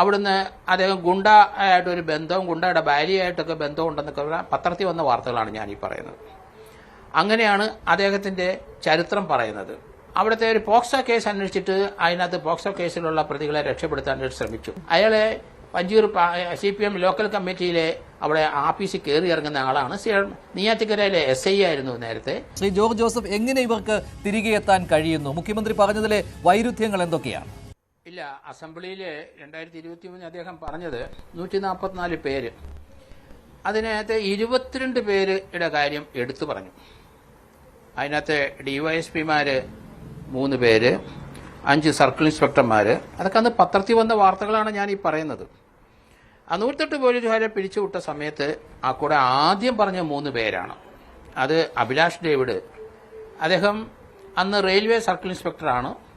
അവിടുന്ന് അദ്ദേഹം ഗുണ്ട ആയിട്ടൊരു ബന്ധവും ഗുണ്ടയുടെ ഭാര്യയായിട്ടൊക്കെ ബന്ധവും ഉണ്ടെന്നൊക്കെ പറഞ്ഞാൽ പത്രത്തിൽ വന്ന വാർത്തകളാണ് ഈ പറയുന്നത്. അങ്ങനെയാണ് അദ്ദേഹത്തിന്റെ ചരിത്രം പറയുന്നത്. അവിടുത്തെ ഒരു പോക്സോ കേസ് അന്വേഷിച്ചിട്ട് അതിനകത്ത് പോക്സോ കേസിലുള്ള പ്രതികളെ രക്ഷപ്പെടുത്താൻ ശ്രമിച്ചു. അയാളെ Panchur C P M local കമ്മിറ്റിയിലെ അവിടെ ആഫീസിൽ കയറി ഇറങ്ങുന്ന ആളാണ്. നെയ്യാറ്റിക്കരയിലെ എസ് ഐ ആയിരുന്നു നേരത്തെ. ശ്രീ ജോർജ് ജോസഫ് എങ്ങനെ ഇവർക്ക് തിരികെ എത്താൻ കഴിയുന്നു? മുഖ്യമന്ത്രി പറഞ്ഞതിലെ വൈരുദ്ധ്യങ്ങൾ എന്തൊക്കെയാണ്? ഇല്ല അസംബ്ലിയിൽ രണ്ടായിരത്തി ഇരുപത്തി മൂന്നിൽ അദ്ദേഹം പറഞ്ഞത് നൂറ്റി നാൽപ്പത്തിനാല് പേര്. അതിനകത്ത് ഇരുപത്തിരണ്ട് പേരുടെ കാര്യം എടുത്തു പറഞ്ഞു. അതിനകത്ത് ഡിവൈഎസ്പിമാര് മൂന്ന് പേര് അഞ്ച് സർക്കിൾ ഇൻസ്പെക്ടർമാര്. അതൊക്കെ അന്ന് പത്രത്തിൽ വന്ന വാർത്തകളാണ് ഞാൻ ഈ പറയുന്നത്. ആ നൂറ്റെട്ട് പോലീസുകാരെ പിരിച്ചുവിട്ട സമയത്ത് ആ കൂടെ ആദ്യം പറഞ്ഞ മൂന്ന് പേരാണ്. അത് അഭിലാഷ് ഡേവിഡ്. അദ്ദേഹം അന്ന് റെയിൽവേ സർക്കിൾ ഇൻസ്പെക്ടറാണ്.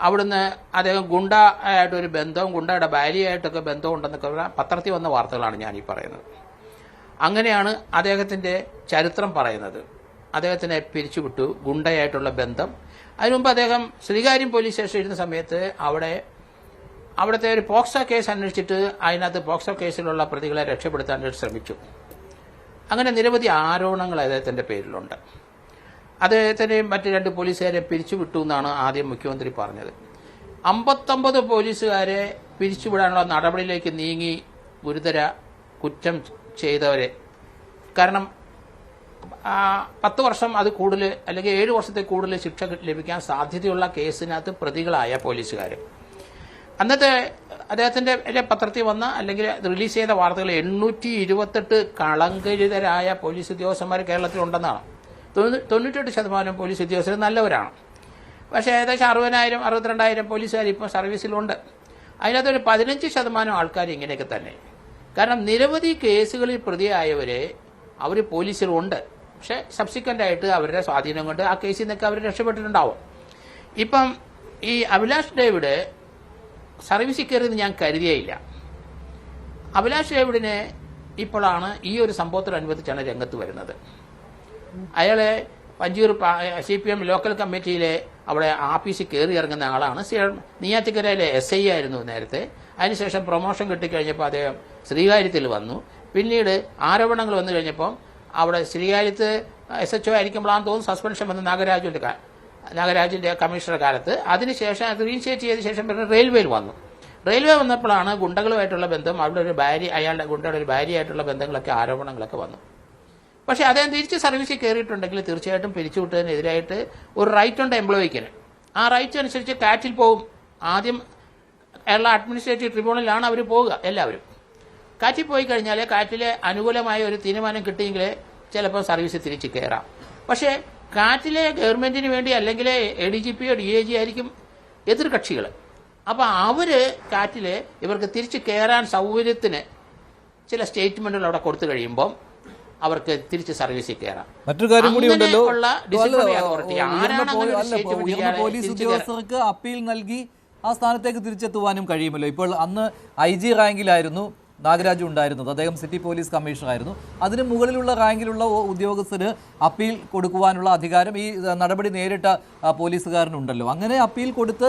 അവിടുന്ന് അദ്ദേഹം ഗുണ്ട ആയിട്ടൊരു ബന്ധവും ഗുണ്ടയുടെ ഭാര്യയായിട്ടൊക്കെ ബന്ധവും ഉണ്ടെന്നൊക്കെ പത്രത്തിൽ വന്ന വാർത്തകളാണ് ഞാൻ ഈ പറയുന്നത്. അങ്ങനെയാണ് അദ്ദേഹത്തിന്റെ ചരിത്രം പറയുന്നത്. അദ്ദേഹത്തിനെ പിരിച്ചുവിട്ടു ഗുണ്ടയായിട്ടുള്ള ബന്ധം. അതിനു മുമ്പ് അദ്ദേഹം ശ്രീകാര്യം പോലീസ് സ്റ്റേഷനിൽ ഇരുന്ന സമയത്ത് അവിടെ അവിടുത്തെ ഒരു പോക്സോ കേസ് അന്വേഷിച്ചിട്ട് അതിനകത്ത് പോക്സോ കേസിലുള്ള പ്രതികളെ രക്ഷപ്പെടുത്താൻ ശ്രമിച്ചു. അങ്ങനെ നിരവധി ആരോപണങ്ങൾ അദ്ദേഹത്തിന്റെ പേരിലുണ്ട്. അദ്ദേഹത്തിനെയും മറ്റ് രണ്ട് പോലീസുകാരെ പിരിച്ചുവിട്ടു എന്നാണ് ആദ്യം മുഖ്യമന്ത്രി പറഞ്ഞത്. അമ്പത്തൊമ്പത് പോലീസുകാരെ പിരിച്ചുവിടാനുള്ള നടപടിയിലേക്ക് നീങ്ങി ഗുരുതര കുറ്റം ചെയ്തവരെ. കാരണം പത്ത് വർഷം അത് കൂടുതൽ അല്ലെങ്കിൽ ഏഴ് വർഷത്തെ കൂടുതൽ ശിക്ഷ ലഭിക്കാൻ സാധ്യതയുള്ള കേസിനകത്ത് പ്രതികളായ പോലീസുകാർ അന്നത്തെ അദ്ദേഹത്തിന്റെ പത്രത്തിൽ വന്ന അല്ലെങ്കിൽ റിലീസ് ചെയ്ത വാർത്തകൾ എണ്ണൂറ്റി ഇരുപത്തെട്ട് കളങ്കരിതരായ പോലീസ് ഉദ്യോഗസ്ഥന്മാർ കേരളത്തിലുണ്ടെന്നാണ്. തൊണ്ണൂറ്റെട്ട് ശതമാനം പോലീസ് ഉദ്യോഗസ്ഥർ നല്ലവരാണ്. പക്ഷേ ഏകദേശം അറുപതിനായിരം അറുപത്തിരണ്ടായിരം പോലീസുകാർ ഇപ്പോൾ സർവീസിലുണ്ട്. അതിനകത്തൊരു പതിനഞ്ച് ശതമാനം ആൾക്കാർ ഇങ്ങനെയൊക്കെ തന്നെ. കാരണം നിരവധി കേസുകളിൽ പ്രതിയായവരെ അവർ പോലീസിലുണ്ട്. പക്ഷേ സബ്സിക്വന്റ് ആയിട്ട് അവരുടെ സ്വാധീനം കൊണ്ട് ആ കേസിൽ നിന്നൊക്കെ അവർ രക്ഷപ്പെട്ടിട്ടുണ്ടാവും. ഇപ്പം ഈ അഭിലാഷ് ഡേവിഡ് സർവീസിൽ കയറിയെന്ന് ഞാൻ കരുതിയേയില്ല. അഭിലാഷ് ഡേവിഡിനെ ഇപ്പോഴാണ് ഈ ഒരു സംഭവത്തോടനുബന്ധിച്ചാണ് രംഗത്ത് വരുന്നത്. അയാളെ Panchur C P M local കമ്മിറ്റിയിലെ അവിടെ ആഫീസിൽ കയറി ഇറങ്ങുന്ന ആളാണ്. നെയ്യാറ്റിക്കരയിലെ എസ് ഐ ആയിരുന്നു നേരത്തെ. അതിനുശേഷം പ്രൊമോഷൻ കിട്ടിക്കഴിഞ്ഞപ്പോൾ അദ്ദേഹം ശ്രീകാര്യത്തിൽ വന്നു. പിന്നീട് ആരോപണങ്ങൾ വന്നു കഴിഞ്ഞപ്പം അവിടെ ശ്രീകാര്യത്ത് എസ് എച്ച് ഒ ആയിരിക്കുമ്പോഴാണ് തോന്നുന്നു സസ്പെൻഷൻ വന്ന നാഗരാജുവിന്റെ നാഗരാജിന്റെ കമ്മീഷണർ കാലത്ത്. അതിനുശേഷം അത് റീഇനിഷ്യേറ്റ് ചെയ്ത ശേഷം പിന്നെ റെയിൽവേയിൽ വന്നു. റെയിൽവേ വന്നപ്പോഴാണ് ഗുണ്ടകളുമായിട്ടുള്ള ബന്ധം അവിടെ ഒരു ഭാര്യ അയാളുടെ ഗുണ്ടയുടെ ഒരു ഭാര്യയായിട്ടുള്ള ബന്ധങ്ങളൊക്കെ ആരോപണങ്ങളൊക്കെ വന്നു. പക്ഷേ അദ്ദേഹം തിരിച്ച് സർവീസിൽ കയറിയിട്ടുണ്ടെങ്കിൽ തീർച്ചയായിട്ടും പിരിച്ചുവിട്ടതിനെതിരായിട്ട് ഒരു റൈറ്റ് ഉണ്ട് എംപ്ലോയിക്കിന് ആ റൈറ്റ് അനുസരിച്ച് കാറ്റിൽ പോകും ആദ്യം കേരള അഡ്മിനിസ്ട്രേറ്റീവ് ട്രിബ്യൂണലിലാണ് അവർ പോവുക എല്ലാവരും. കാറ്റിൽ പോയി കഴിഞ്ഞാൽ കാറ്റിലെ അനുകൂലമായ ഒരു തീരുമാനം കിട്ടിയെങ്കിൽ ചിലപ്പോൾ സർവീസ് തിരിച്ച് കയറാം. പക്ഷേ കാറ്റിലെ ഗവൺമെന്റിന് വേണ്ടി അല്ലെങ്കിൽ എ ഡി ജി പിയോ ഡി എ ജി ആയിരിക്കും എതിർകക്ഷികൾ അപ്പോൾ അവർ കാറ്റിൽ ഇവർക്ക് തിരിച്ച് കയറാൻ സൗകര്യത്തിന് ചില സ്റ്റേറ്റ്മെന്റുകൾ അവിടെ കൊടുത്തു കഴിയുമ്പോൾ അവർക്ക് തിരിച്ച് സർവീസിൽ കയറാം. മറ്റൊരു കാര്യം കൂടി ഉണ്ടല്ലോ. പോലീസ് ഉദ്യോഗസ്ഥർക്ക് അപ്പീൽ നൽകി ആ സ്ഥാനത്തേക്ക് തിരിച്ചെത്തുവാനും കഴിയുമല്ലോ. ഇപ്പോൾ അന്ന് ഐ ജി റാങ്കിലായിരുന്നു നാഗരാജു ഉണ്ടായിരുന്നത്. അദ്ദേഹം സിറ്റി പോലീസ് കമ്മീഷണർ ആയിരുന്നു അതിന് മുകളിലുള്ള റാങ്കിലുള്ള ഉദ്യോഗസ്ഥന് ഉദ്യോഗസ്ഥര് അപ്പീൽ കൊടുക്കുവാനുള്ള അധികാരം ഈ നടപടി നേരിട്ട പോലീസുകാരനുണ്ടല്ലോ. അങ്ങനെ അപ്പീൽ കൊടുത്ത്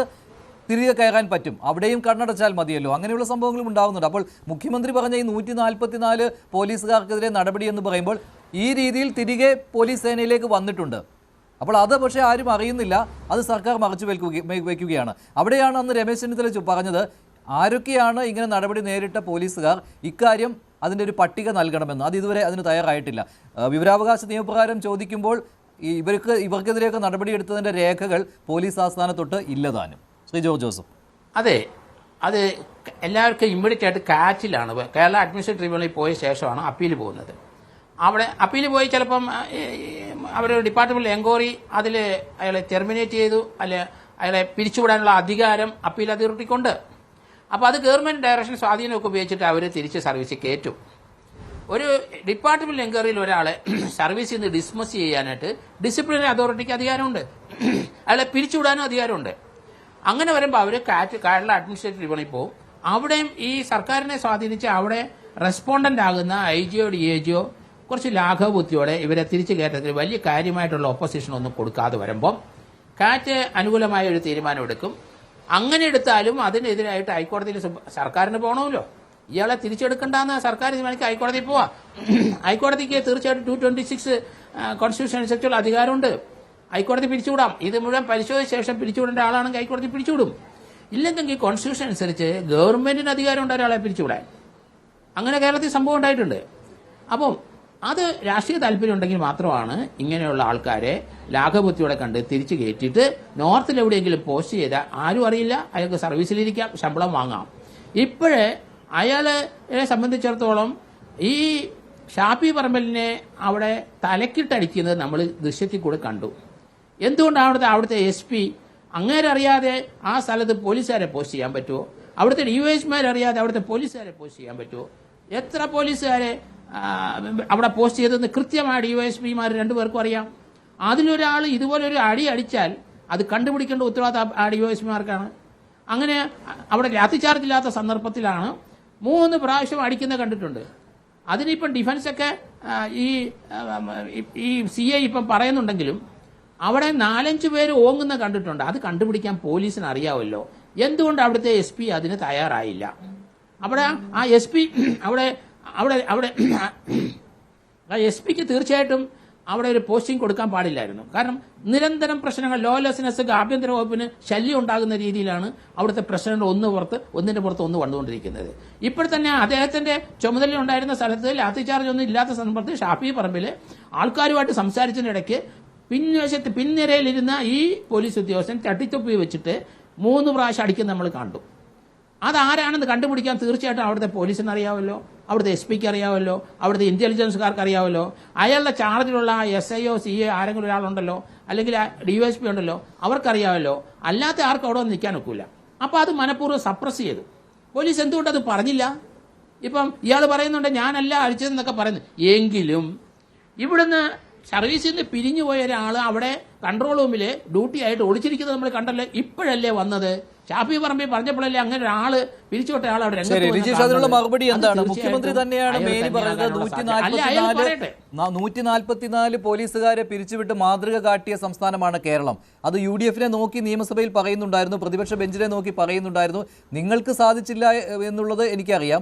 തിരികെ കയറാൻ പറ്റും. അവിടെയും കണ്ണടച്ചാൽ മതിയല്ലോ. അങ്ങനെയുള്ള സംഭവങ്ങളും ഉണ്ടാവുന്നുണ്ട്. അപ്പോൾ മുഖ്യമന്ത്രി പറഞ്ഞ ഈ നൂറ്റി നാൽപ്പത്തിനാല് പോലീസുകാർക്കെതിരെ നടപടി എന്ന് പറയുമ്പോൾ ഈ രീതിയിൽ തിരികെ പോലീസ് സേനയിലേക്ക് വന്നിട്ടുണ്ട്. അപ്പോൾ അത് പക്ഷേ ആരും അറിയുന്നില്ല. അത് സർക്കാർ മറച്ചു വെക്കുക വയ്ക്കുകയാണ് അവിടെയാണ് അന്ന് രമേശ് ചെന്നിത്തല പറഞ്ഞത് ആരൊക്കെയാണ് ഇങ്ങനെ നടപടി നേരിട്ട പോലീസുകാർ? ഇക്കാര്യം അതിന്റെ ഒരു പട്ടിക നൽകണമെന്ന്. അത് ഇതുവരെ അതിന് തയ്യാറായിട്ടില്ല. വിവരാവകാശ നിയമപ്രകാരം ചോദിക്കുമ്പോൾ ഇവർക്ക് ഇവർക്കെതിരെയൊക്കെ നടപടിയെടുത്തതിന്റെ രേഖകൾ പോലീസ് ആസ്ഥാനത്തൊട്ട് ഇല്ലതാനും ശ്രീ ജോർജ് ജോസഫ്. അതെ അത് എല്ലാവർക്കും ഇമ്മീഡിയറ്റ് ആയിട്ട് കാറ്റിലാണ്. കേരള അഡ്മിനിസ്ട്രേറ്റീവ് ട്രിബ്യൂണലിൽ പോയ ശേഷമാണ് അപ്പീൽ പോകുന്നത്. അവിടെ അപ്പീൽ പോയി ചിലപ്പം അവർ ഡിപ്പാർട്ട്മെന്റിൽ എൻക്വയറി അതിൽ അയാളെ ടെർമിനേറ്റ് ചെയ്തു. അല്ലെ അയാളെ പിരിച്ചുവിടാനുള്ള അധികാരം അപ്പീൽ അതോറിറ്റിക്കുണ്ട് അപ്പോൾ അത് ഗവൺമെന്റ് ഡയറക്ഷൻ സ്വാധീനമൊക്കെ ഉപയോഗിച്ചിട്ട് അവർ തിരിച്ച് സർവീസിൽ കയറ്റും. ഒരു ഡിപ്പാർട്ട്മെന്റ് എൻക്വയറിയിൽ ഒരാളെ സർവീസിൽ നിന്ന് ഡിസ്മിസ് ചെയ്യാനായിട്ട് ഡിസിപ്ലിനറി അതോറിറ്റിക്ക് അധികാരമുണ്ട്. അയാളെ പിരിച്ചുവിടാനും അധികാരമുണ്ട്. അങ്ങനെ വരുമ്പോൾ അവർ കാറ്റ് കേരള അഡ്മിനിസ്ട്രേറ്റീവ് ട്രിബ്യൂണൽ പോകും അവിടെയും ഈ സർക്കാരിനെ സ്വാധീനിച്ച് അവിടെ റെസ്പോണ്ടന്റ് ആകുന്ന ഐ ജിയോ ഡി എ ജിയോ കുറച്ച് ലാഘവബുദ്ധിയോടെ ഇവരെ തിരിച്ചു കയറ്റത്തിൽ വലിയ കാര്യമായിട്ടുള്ള ഒപ്പോസിഷൻ ഒന്നും കൊടുക്കാതെ വരുമ്പം കാറ്റ് അനുകൂലമായ ഒരു തീരുമാനം എടുക്കും. അങ്ങനെ എടുത്താലും അതിനെതിരായിട്ട് ഹൈക്കോടതിയിൽ സർക്കാരിന് പോകണമല്ലോ ഇയാളെ തിരിച്ചെടുക്കണ്ടെന്ന് സർക്കാർ തീരുമാനിക്കുക ഹൈക്കോടതിയിൽ പോവാ. ഹൈക്കോടതിക്ക് തീർച്ചയായിട്ടും ടു ട്വന്റി സിക്സ് കോൺസ്റ്റിറ്റ്യൂഷൻ അനുസരിച്ചുള്ള അധികാരമുണ്ട്. ഹൈക്കോടതി പിരിച്ചുവിടാം. ഇത് മുഴുവൻ പരിശോധിച്ച ശേഷം പിരിച്ചുവിടേണ്ട ആളാണെങ്കിൽ ഹൈക്കോടതി പിരിച്ചുവിടും. ഇല്ലെങ്കിൽ കോൺസ്റ്റിറ്റ്യൂഷൻ അനുസരിച്ച് ഗവൺമെന്റിന് അധികാരമുണ്ട് ഒരാളെ പിരിച്ചുവിടാൻ. അങ്ങനെ കേരളത്തിൽ സംഭവം ഉണ്ടായിട്ടുണ്ട്. അപ്പം അത് രാഷ്ട്രീയ താല്പര്യം ഉണ്ടെങ്കിൽ മാത്രമാണ് ഇങ്ങനെയുള്ള ആൾക്കാരെ ലാഘബുദ്ധിയോടെ കണ്ട് തിരിച്ചു കയറ്റിയിട്ട് നോർത്തിൽ എവിടെയെങ്കിലും പോസ്റ്റ് ചെയ്താൽ ആരും അറിയില്ല അയാൾക്ക് സർവീസിലിരിക്കാം ശമ്പളം വാങ്ങാം. ഇപ്പോഴേ അയാളെ സംബന്ധിച്ചിടത്തോളം ഈ ഷാപ്പി പറമ്പലിനെ അവിടെ തലക്കിട്ടടിക്കുന്നത് നമ്മൾ ദൃശ്യത്തിൽ കൂടെ കണ്ടു. എന്തുകൊണ്ടാണ് അവിടുത്തെ എസ് പി അങ്ങേരെ അറിയാതെ ആ സ്ഥലത്ത് പോലീസുകാരെ പോസ്റ്റ് ചെയ്യാൻ പറ്റുമോ അവിടുത്തെ ഡി അറിയാതെ അവിടുത്തെ പോലീസുകാരെ പോസ്റ്റ് ചെയ്യാൻ പറ്റുമോ എത്ര പോലീസുകാരെ അവിടെ പോസ്റ്റ് ചെയ്തെന്ന് കൃത്യമായി ഡി വൈ എസ് പിമാർ രണ്ടുപേർക്കും അറിയാം. അതിലൊരാൾ ഇതുപോലെ ഒരു അടി അടിച്ചാൽ അത് കണ്ടുപിടിക്കേണ്ട ഉത്തരവാദിത്തം ആ ഡി വൈ എസ് പിമാർക്കാണ് അങ്ങനെ അവിടെ ലാത്തിചാർജ് ഇല്ലാത്ത സന്ദർഭത്തിലാണ് മൂന്ന് പ്രാവശ്യം അടിക്കുന്നത് കണ്ടിട്ടുണ്ട്. അതിനിപ്പം ഡിഫൻസൊക്കെ ഈ ഈ സി ഐ ഇപ്പം പറയുന്നുണ്ടെങ്കിലും അവിടെ നാലഞ്ച് പേര് ഓങ്ങുന്ന കണ്ടിട്ടുണ്ട്. അത് കണ്ടുപിടിക്കാൻ പോലീസിന് അറിയാമല്ലോ എന്തുകൊണ്ട് അവിടുത്തെ എസ് പി അതിന് തയ്യാറായില്ല? അവിടെ ആ എസ് പി അവിടെ അവിടെ അവിടെ ആ എസ് പിക്ക് തീർച്ചയായിട്ടും അവിടെ ഒരു പോസ്റ്റിംഗ് കൊടുക്കാൻ പാടില്ലായിരുന്നു. കാരണം നിരന്തരം പ്രശ്നങ്ങൾ ലോലെസ്നെസ് ആഭ്യന്തര വകുപ്പിന് ശല്യം ഉണ്ടാകുന്ന രീതിയിലാണ് അവിടുത്തെ പ്രശ്നങ്ങൾ ഒന്ന് പുറത്ത് ഒന്നിന്റെ പുറത്ത് ഒന്ന് വന്നുകൊണ്ടിരിക്കുന്നത്. ഇപ്പോൾ തന്നെ അദ്ദേഹത്തിന്റെ ചുമതല ഉണ്ടായിരുന്ന സ്ഥലത്ത് ലാത്തി ചാർജ് ഒന്നും ഇല്ലാത്ത സന്ദർഭത്തിൽ ഷാഫി പറമ്പിൽ ആൾക്കാരുമായിട്ട് സംസാരിച്ചതിനിടയ്ക്ക് പിൻവശത്ത് പിൻനിരയിലിരുന്ന ഈ പോലീസ് ഉദ്യോഗസ്ഥൻ തട്ടിത്തൊപ്പി വെച്ചിട്ട് മൂന്ന് പ്രാവശ്യം അടിക്കുന്നത് നമ്മൾ കണ്ടു. അതാരാണെന്ന് കണ്ടുപിടിക്കാൻ തീർച്ചയായിട്ടും അവിടുത്തെ പോലീസിന് അറിയാമല്ലോ അവിടുത്തെ എസ് പിക്ക് അറിയാമല്ലോ അവിടുത്തെ ഇന്റലിജൻസുകാർക്ക് അറിയാമല്ലോ അയാളുടെ ചാർജിലുള്ള S I O C A ആരെങ്കിലും ഒരാളുണ്ടല്ലോ അല്ലെങ്കിൽ ഡി എസ് പി ഉണ്ടല്ലോ അവർക്കറിയാമല്ലോ അല്ലാത്ത ആർക്കും അവിടെ വന്ന് നിൽക്കാൻ ഒക്കില്ല. അപ്പോൾ അത് മനഃപൂർവം സപ്രസ് ചെയ്തു. പോലീസ് എന്തുകൊണ്ട് അത് പറഞ്ഞില്ല? ഇപ്പം ഇയാൾ പറയുന്നുണ്ട് ഞാനല്ല അടിച്ചതെന്നൊക്കെ പറയുന്നു. എങ്കിലും ഇവിടുന്ന് സർവീസിൽ നിന്ന് പിരിഞ്ഞു പോയ ഒരാൾ അവിടെ കൺട്രോൾ റൂമിൽ ഡ്യൂട്ടി ആയിട്ട് ഒളിച്ചിരിക്കുന്നത് നമ്മൾ കണ്ടല്ലേ. ഇപ്പോഴല്ലേ വന്നത്? ഷാഫി പറമ്പിൽ പറഞ്ഞപ്പോഴല്ലേ അങ്ങനെ ഒരാൾ പിരിച്ചുവിട്ട ആൾ അവിടെ രംഗത്ത് അതിനുള്ള മറുപടി എന്താണ്? മുഖ്യമന്ത്രി തന്നെയാണ് മേലി മേനി തന്നെയാകാനുള്ള നൂറ്റി നാല്പത്തിനാല് നാൽപ്പത്തിനാല് പോലീസുകാരെ പിരിച്ചുവിട്ട് മാതൃക കാട്ടിയ സംസ്ഥാനമാണ് കേരളം. അത് യു ഡി എഫിനെ നോക്കി നിയമസഭയിൽ പറയുന്നുണ്ടായിരുന്നു പ്രതിപക്ഷ ബെഞ്ചിനെ നോക്കി പറയുന്നുണ്ടായിരുന്നു. നിങ്ങൾക്ക് സാധിച്ചില്ല എന്നുള്ളത് എനിക്കറിയാം.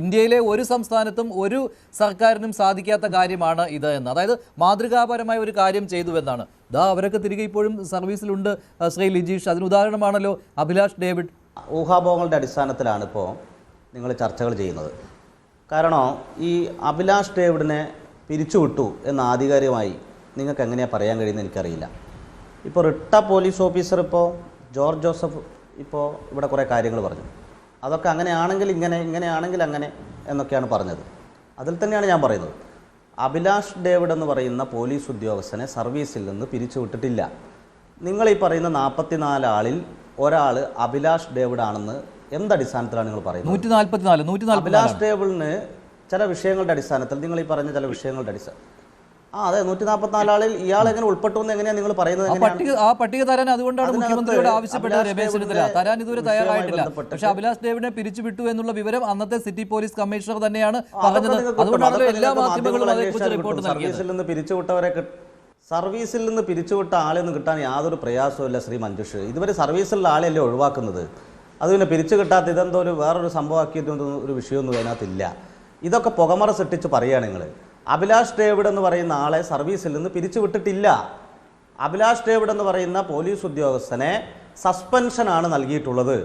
ഇന്ത്യയിലെ ഒരു സംസ്ഥാനത്തും ഒരു സർക്കാരിനും സാധിക്കാത്ത കാര്യമാണ് ഇത് എന്ന്. അതായത് മാതൃകാപരമായ ഒരു കാര്യം ചെയ്തു എന്നാണ്. ദാ അവരൊക്കെ തിരികെ ഇപ്പോഴും സർവീസിലുണ്ട് ശ്രീ ലിജീഷ്. അതിന് ഉദാഹരണമാണല്ലോ അഭിലാഷ് ഡേവിഡ്. ഊഹാഭോഹങ്ങളുടെ അടിസ്ഥാനത്തിലാണ് ഇപ്പോൾ നിങ്ങൾ ചർച്ചകൾ ചെയ്യുന്നത്. കാരണം ഈ അഭിലാഷ് ഡേവിഡിനെ പിരിച്ചുവിട്ടു എന്ന് ആധികാരികമായി നിങ്ങൾക്ക് എങ്ങനെയാണ് പറയാൻ കഴിയുന്നത് എനിക്കറിയില്ല. ഇപ്പോൾ റിട്ട പോലീസ് ഓഫീസർ ഇപ്പോൾ ജോർജ് ജോസഫ് ഇപ്പോൾ ഇവിടെ കുറേ കാര്യങ്ങൾ പറഞ്ഞു. അതൊക്കെ അങ്ങനെയാണെങ്കിൽ ഇങ്ങനെ ഇങ്ങനെയാണെങ്കിൽ അങ്ങനെ എന്നൊക്കെയാണ് പറഞ്ഞത്. അതിൽ തന്നെയാണ് ഞാൻ പറയുന്നത്. അഭിലാഷ് ഡേവിഡ് എന്ന് പറയുന്ന പോലീസ് ഉദ്യോഗസ്ഥനെ സർവീസിൽ നിന്ന് പിരിച്ചുവിട്ടിട്ടില്ല. നിങ്ങൾ ഈ പറയുന്ന നാൽപ്പത്തിനാല് ആളിൽ ഒരാൾ അഭിലാഷ് ഡേവിഡ് ആണെന്ന് എന്തടിസ്ഥാനത്തിലാണ് നിങ്ങൾ പറയുന്നത്? അഭിലാഷ് ഡേവിഡിന് ചില വിഷയങ്ങളുടെ അടിസ്ഥാനത്തിൽ നിങ്ങൾ ഈ പറഞ്ഞ ചില വിഷയങ്ങളുടെ അടിസ്ഥാനം ആ അതെ നൂറ്റി നാൽപ്പത്തിനാല് ആളിൽ ഇയാൾ എങ്ങനെ ഉൾപ്പെട്ടു എന്ന് എങ്ങനെയാണ് നിങ്ങൾ പറയുന്നത് ആ പട്ടിക ആ പട്ടിക തരാൻ അതുകൊണ്ടാണ് മുഖ്യമന്ത്രിയോട് ആവശ്യപ്പെട്ടത് രമേശ് ചെന്നിത്തല. തരാൻ ഇതുവരെ തയ്യാറായിട്ടില്ല. പക്ഷെ അഭിലാഷ് ഡേവിഡിനെ പിരിച്ചുവിട്ടു എന്നുള്ള വിവരം അന്നത്തെ സിറ്റി പോലീസ് കമ്മീഷണർ തന്നെയാണ് പറഞ്ഞത്. അതുകൊണ്ടാണ് അതുകൊണ്ടാണല്ലോ എല്ലാ മാധ്യമങ്ങളും അതേക്കുറിച്ച് റിപ്പോർട്ട് സർവീസിൽ നിന്ന് പിരിച്ചുവിട്ടവരെ സർവീസിൽ നിന്ന് പിരിച്ചുവിട്ട ആളെന്ന് കിട്ടാൻ യാതൊരു പ്രയാസവുമില്ല ശ്രീ മഞ്ജുഷ്. ഇതുവരെ സർവീസിലുള്ള ആളെയല്ലേ ഒഴിവാക്കുന്നത്? അത് പിന്നെ പിരിച്ചു കിട്ടാത്ത ഇതെന്തോ ഒരു വേറൊരു സംഭവമാക്കിയിട്ടൊന്നും ഒരു വിഷയമൊന്നും അതിനകത്തില്ല ഇതൊക്കെ പുകമറ സൃഷ്ടിച്ച് പറയുകയാണ് നിങ്ങൾ അഭിലാഷ് ഡേവിഡ് എന്ന് പറയുന്ന ആളെ സർവീസിൽ നിന്ന് പിരിച്ചുവിട്ടിട്ടില്ല. അഭിലാഷ് ഡേവിഡ് എന്ന് പറയുന്ന പോലീസ് ഉദ്യോഗസ്ഥനെ സസ്പെൻഷനാണ് നൽകിയിട്ടുള്ളത്.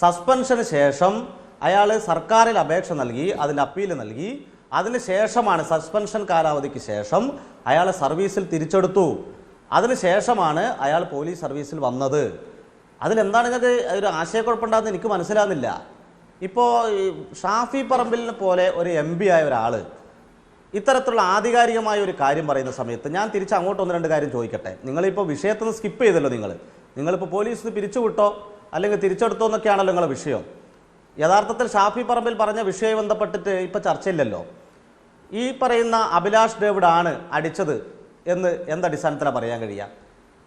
സസ്പെൻഷന് ശേഷം അയാൾ സർക്കാരിൽ അപേക്ഷ നൽകി അതിന്റെ അപ്പീൽ നൽകി. അതിന് ശേഷമാണ് സസ്പെൻഷൻ കാലാവധിക്ക് ശേഷം അയാൾ സർവീസിൽ തിരിച്ചെടുത്തു. അതിന് ശേഷമാണ് അയാൾ പോലീസ് സർവീസിൽ വന്നത്. അതിലെന്താണ് നിങ്ങൾക്ക് ഒരു ആശയക്കുഴപ്പമുണ്ടാകുന്നത് എനിക്ക് മനസ്സിലാകുന്നില്ല. ഇപ്പോൾ ഷാഫി പറമ്പിലിനെ പോലെ ഒരു എം ആയ ഒരാൾ ഇത്തരത്തിലുള്ള ആധികാരികമായ ഒരു കാര്യം പറയുന്ന സമയത്ത് ഞാൻ തിരിച്ച് അങ്ങോട്ട് ഒന്ന് രണ്ട് കാര്യം ചോദിക്കട്ടെ? നിങ്ങളിപ്പോൾ വിഷയത്തിൽ നിന്ന് സ്കിപ്പ് ചെയ്തല്ലോ നിങ്ങൾ നിങ്ങളിപ്പോൾ പോലീസിന് പിരിച്ചുവിട്ടോ? അല്ലെങ്കിൽ തിരിച്ചെടുത്തോ എന്നൊക്കെയാണല്ലോ നിങ്ങളുടെ വിഷയം. യഥാർത്ഥത്തിൽ ഷാഫി പറമ്പിൽ പറഞ്ഞ വിഷയം ബന്ധപ്പെട്ടിട്ട് ഇപ്പോൾ ചർച്ചയില്ലല്ലോ. ഈ പറയുന്ന അഭിലാഷ് ഡേവിഡ് ആണ് അടിച്ചത് എന്ന് എന്തടിസ്ഥാനത്തിലാണ് പറയാൻ കഴിയുക?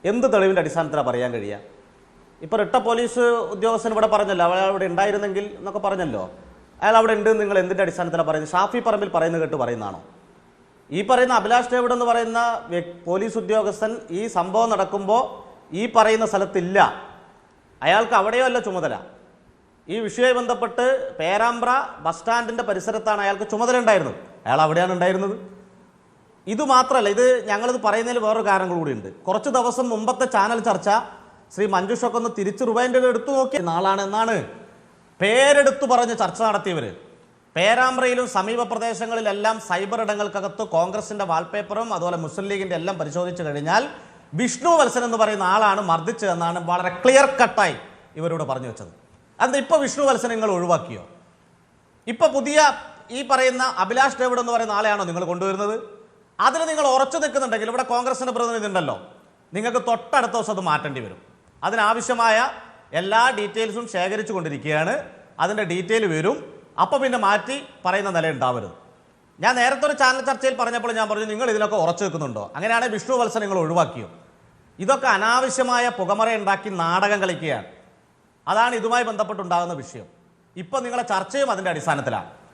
എന്ത് തെളിവിന്റെ അടിസ്ഥാനത്തിലാണ് പറയാൻ കഴിയുക? ഇപ്പോൾ റിട്ട പോലീസ് ഉദ്യോഗസ്ഥൻ ഇവിടെ പറഞ്ഞല്ലോ അയാൾ അവിടെ ഉണ്ടായിരുന്നെങ്കിൽ എന്നൊക്കെ പറഞ്ഞല്ലോ. അയാൾ അവിടെ ഉണ്ട് നിങ്ങൾ എന്തിന്റെ അടിസ്ഥാനത്തിലാണ് പറയുന്നത്? ഷാഫി പറമ്പിൽ പറയുന്നത് കേട്ട് പറയുന്നതാണോ? ഈ പറയുന്ന അഭിലാഷ് ഡേവിഡ് എന്ന് പറയുന്ന പോലീസ് ഉദ്യോഗസ്ഥൻ ഈ സംഭവം നടക്കുമ്പോൾ ഈ പറയുന്ന സ്ഥലത്തില്ല. അയാൾക്ക് അവിടെയോ അല്ല ചുമതല. ഈ വിഷയവുമായി ബന്ധപ്പെട്ട് പേരാമ്പ്ര ബസ് സ്റ്റാൻഡിന്റെ പരിസരത്താണ് അയാൾക്ക് ചുമതല ഉണ്ടായിരുന്നത്. അയാൾ അവിടെയാണ് ഉണ്ടായിരുന്നത്. ഇത് മാത്രമല്ല ഇത് ഞങ്ങളിത് പറയുന്നതിൽ വേറൊരു കാരണങ്ങൾ കൂടിയുണ്ട്. കുറച്ച് ദിവസം മുമ്പത്തെ ചാനൽ ചർച്ച ശ്രീ മഞ്ജുഷൊക്കെ ഒന്ന് തിരിച്ച് റുബൈന്റെ എടുത്തു നോക്കിയ നാളാണ് എന്നാണ് പേരെടുത്തു പറഞ്ഞ് ചർച്ച നടത്തിയവർ പേരാമ്പ്രയിലും സമീപ പ്രദേശങ്ങളിലെല്ലാം സൈബർ ഇടങ്ങൾക്കകത്ത് കോൺഗ്രസിന്റെ വാൾപേപ്പറും അതുപോലെ മുസ്ലിം ലീഗിന്റെ എല്ലാം പരിശോധിച്ചു കഴിഞ്ഞാൽ വിഷ്ണു വത്സൻ എന്ന് പറയുന്ന ആളാണ് മർദ്ദിച്ചതെന്നാണ് വളരെ ക്ലിയർ കട്ടായി ഇവരോട് പറഞ്ഞു വെച്ചത്. അത് ഇപ്പൊ വിഷ്ണു വത്സൻ നിങ്ങൾ ഒഴിവാക്കിയോ? ഇപ്പൊ പുതിയ ഈ പറയുന്ന അഭിലാഷ് ഡേവിഡ് എന്ന് പറയുന്ന ആളെയാണോ നിങ്ങൾ കൊണ്ടുവരുന്നത്? അതിൽ നിങ്ങൾ ഉറച്ചു നിൽക്കുന്നുണ്ടെങ്കിൽ ഇവിടെ കോൺഗ്രസിന്റെ പ്രതിനിധി ഉണ്ടല്ലോ നിങ്ങൾക്ക് തൊട്ടടുത്ത ദിവസം അത് മാറ്റേണ്ടി വരും. അതിനാവശ്യമായ എല്ലാ ഡീറ്റെയിൽസും ശേഖരിച്ചു കൊണ്ടിരിക്കുകയാണ്. അതിന്റെ ഡീറ്റെയിൽ വരും. അപ്പോൾ പിന്നെ മാറ്റി പറയുന്ന നില ഉണ്ടാവരുത്. ഞാൻ നേരത്തെ ഒരു ചാനൽ ചർച്ചയിൽ പറഞ്ഞപ്പോൾ ഞാൻ പറഞ്ഞു നിങ്ങൾ ഇതിലൊക്കെ ഉറച്ചു നിൽക്കുന്നുണ്ടോ? അങ്ങനെയാണെങ്കിൽ വിഷ്ണു വത്സൻ നിങ്ങൾ ഒഴിവാക്കിയോ? ഇതൊക്കെ അനാവശ്യമായ പുകമറ ഉണ്ടാക്കി നാടകം കളിക്കുകയാണ്. അതാണ് ഇതുമായി ബന്ധപ്പെട്ടുണ്ടാകുന്ന വിഷയം. ഇപ്പം നിങ്ങളെ ചർച്ചയും അതിന്റെ അടിസ്ഥാനത്തിലാണ്.